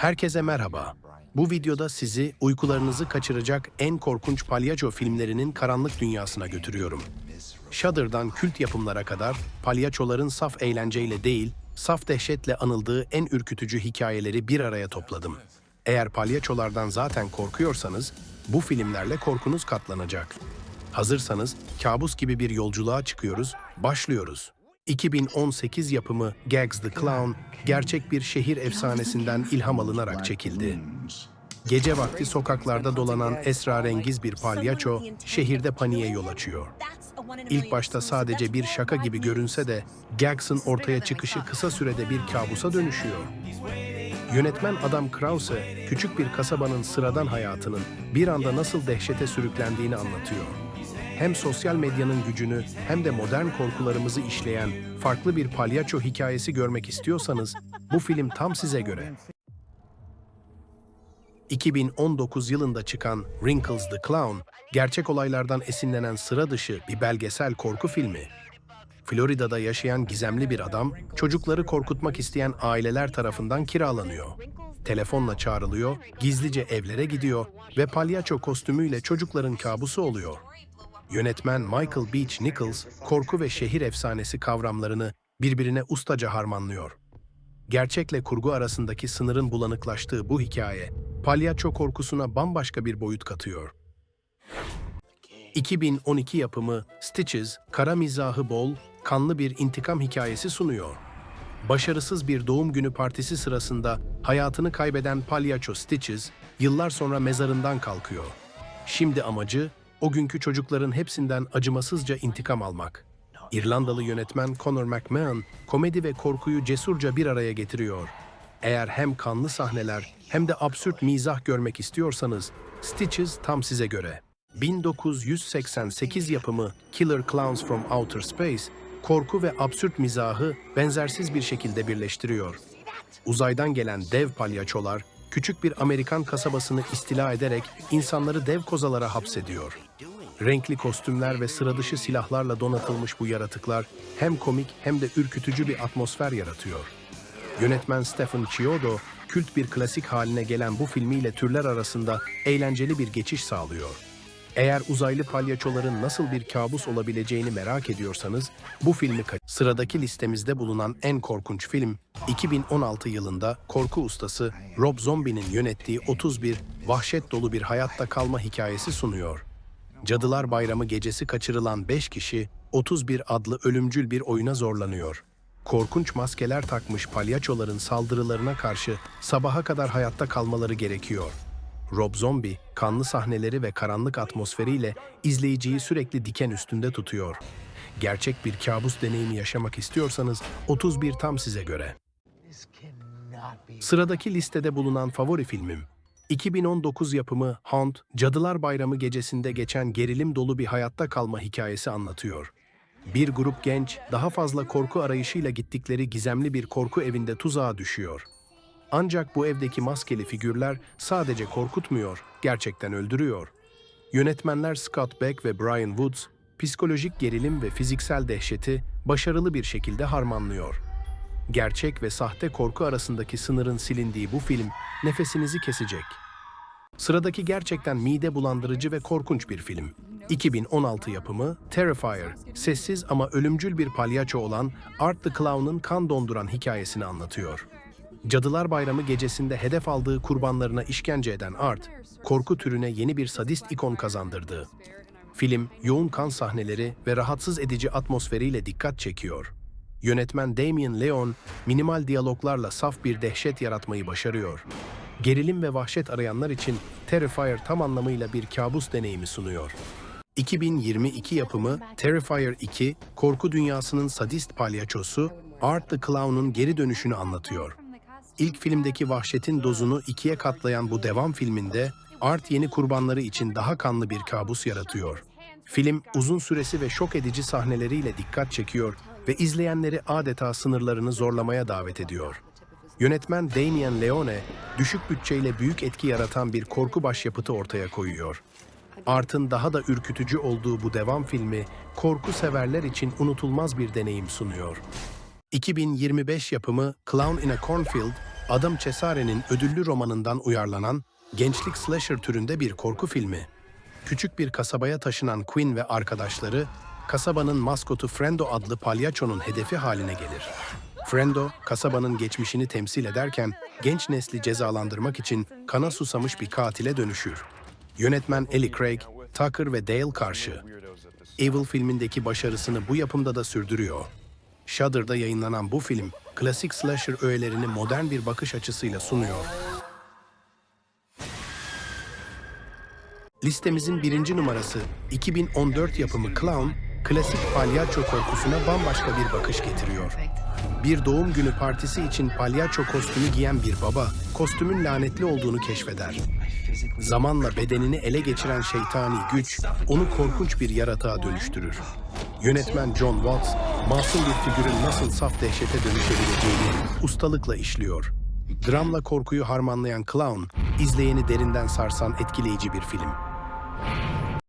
Herkese merhaba. Bu videoda sizi uykularınızı kaçıracak en korkunç palyaço filmlerinin karanlık dünyasına götürüyorum. Shudder'dan kült yapımlara kadar palyaçoların saf eğlenceyle değil, saf dehşetle anıldığı en ürkütücü hikayeleri bir araya topladım. Eğer palyaçolardan zaten korkuyorsanız, bu filmlerle korkunuz katlanacak. Hazırsanız kabus gibi bir yolculuğa çıkıyoruz, başlıyoruz. 2018 yapımı Gags the Clown, gerçek bir şehir efsanesinden ilham alınarak çekildi. Gece vakti sokaklarda dolanan esrarengiz bir palyaço, şehirde paniğe yol açıyor. İlk başta sadece bir şaka gibi görünse de Gags'ın ortaya çıkışı kısa sürede bir kabusa dönüşüyor. Yönetmen Adam Krause, küçük bir kasabanın sıradan hayatının bir anda nasıl dehşete sürüklendiğini anlatıyor. Hem sosyal medyanın gücünü hem de modern korkularımızı işleyen farklı bir palyaço hikayesi görmek istiyorsanız bu film tam size göre. 2019 yılında çıkan Wrinkles the Clown, gerçek olaylardan esinlenen sıra dışı bir belgesel korku filmi. Florida'da yaşayan gizemli bir adam, çocukları korkutmak isteyen aileler tarafından kiralanıyor. Telefonla çağrılıyor, gizlice evlere gidiyor ve palyaço kostümüyle çocukların kabusu oluyor. Yönetmen Michael Beach Nichols, korku ve şehir efsanesi kavramlarını birbirine ustaca harmanlıyor. Gerçekle kurgu arasındaki sınırın bulanıklaştığı bu hikaye, palyaço korkusuna bambaşka bir boyut katıyor. 2012 yapımı Stitches, kara mizahı bol, kanlı bir intikam hikayesi sunuyor. Başarısız bir doğum günü partisi sırasında hayatını kaybeden palyaço Stitches, yıllar sonra mezarından kalkıyor. Şimdi amacı, o günkü çocukların hepsinden acımasızca intikam almak. İrlandalı yönetmen Conor McMahon, komedi ve korkuyu cesurca bir araya getiriyor. Eğer hem kanlı sahneler hem de absürt mizah görmek istiyorsanız, Stitches tam size göre. 1988 yapımı Killer Clowns from Outer Space, korku ve absürt mizahı benzersiz bir şekilde birleştiriyor. Uzaydan gelen dev palyaçolar, küçük bir Amerikan kasabasını istila ederek insanları dev kozalara hapsediyor. Renkli kostümler ve sıradışı silahlarla donatılmış bu yaratıklar hem komik hem de ürkütücü bir atmosfer yaratıyor. Yönetmen Stephen Chiodo, kült bir klasik haline gelen bu filmiyle türler arasında eğlenceli bir geçiş sağlıyor. Eğer uzaylı palyaçoların nasıl bir kabus olabileceğini merak ediyorsanız bu filmi kaç. Sıradaki listemizde bulunan en korkunç film 2016 yılında korku ustası Rob Zombie'nin yönettiği 31 vahşet dolu bir hayatta kalma hikayesi sunuyor. Cadılar Bayramı gecesi kaçırılan 5 kişi 31 adlı ölümcül bir oyuna zorlanıyor. Korkunç maskeler takmış palyaçoların saldırılarına karşı sabaha kadar hayatta kalmaları gerekiyor. Rob Zombie, kanlı sahneleri ve karanlık atmosferiyle izleyiciyi sürekli diken üstünde tutuyor. Gerçek bir kabus deneyimi yaşamak istiyorsanız 31 tam size göre. Sıradaki listede bulunan favori filmim 2019 yapımı Haunt, Cadılar Bayramı gecesinde geçen gerilim dolu bir hayatta kalma hikayesi anlatıyor. Bir grup genç daha fazla korku arayışıyla gittikleri gizemli bir korku evinde tuzağa düşüyor. Ancak bu evdeki maskeli figürler sadece korkutmuyor, gerçekten öldürüyor. Yönetmenler Scott Beck ve Brian Woods, psikolojik gerilim ve fiziksel dehşeti başarılı bir şekilde harmanlıyor. Gerçek ve sahte korku arasındaki sınırın silindiği bu film nefesinizi kesecek. Sıradaki gerçekten mide bulandırıcı ve korkunç bir film. 2016 yapımı Terrifier, sessiz ama ölümcül bir palyaço olan Art the Clown'ın kan donduran hikayesini anlatıyor. Cadılar Bayramı gecesinde hedef aldığı kurbanlarına işkence eden Art, korku türüne yeni bir sadist ikon kazandırdı. Film, yoğun kan sahneleri ve rahatsız edici atmosferiyle dikkat çekiyor. Yönetmen Damien Leon, minimal diyaloglarla saf bir dehşet yaratmayı başarıyor. Gerilim ve vahşet arayanlar için Terrifier tam anlamıyla bir kabus deneyimi sunuyor. 2022 yapımı Terrifier 2, korku dünyasının sadist palyaçosu Art the Clown'un geri dönüşünü anlatıyor. İlk filmdeki vahşetin dozunu ikiye katlayan bu devam filminde Art yeni kurbanları için daha kanlı bir kabus yaratıyor. Film uzun süresi ve şok edici sahneleriyle dikkat çekiyor ve izleyenleri adeta sınırlarını zorlamaya davet ediyor. Yönetmen Damien Leone, düşük bütçeyle büyük etki yaratan bir korku başyapıtı ortaya koyuyor. Art'ın daha da ürkütücü olduğu bu devam filmi, korku severler için unutulmaz bir deneyim sunuyor. 2025 yapımı Clown in a Cornfield, Adam Cesare'nin ödüllü romanından uyarlanan gençlik slasher türünde bir korku filmi. Küçük bir kasabaya taşınan Quinn ve arkadaşları, kasabanın maskotu Frendo adlı palyaçonun hedefi haline gelir. Frendo, kasabanın geçmişini temsil ederken genç nesli cezalandırmak için kana susamış bir katile dönüşür. Yönetmen Ellie Craig, Tucker ve Dale karşı. Evil filmindeki başarısını bu yapımda da sürdürüyor. Shudder'da yayınlanan bu film, klasik slasher öğelerini modern bir bakış açısıyla sunuyor. Listemizin birinci numarası 2014 yapımı Clown, klasik palyaço korkusuna bambaşka bir bakış getiriyor. Bir doğum günü partisi için palyaço kostümü giyen bir baba, kostümün lanetli olduğunu keşfeder. Zamanla bedenini ele geçiren şeytani güç, onu korkunç bir yaratığa dönüştürür. Yönetmen John Watts, masum bir figürün nasıl saf dehşete dönüşebileceğini ustalıkla işliyor. Dramla korkuyu harmanlayan Clown, izleyeni derinden sarsan etkileyici bir film.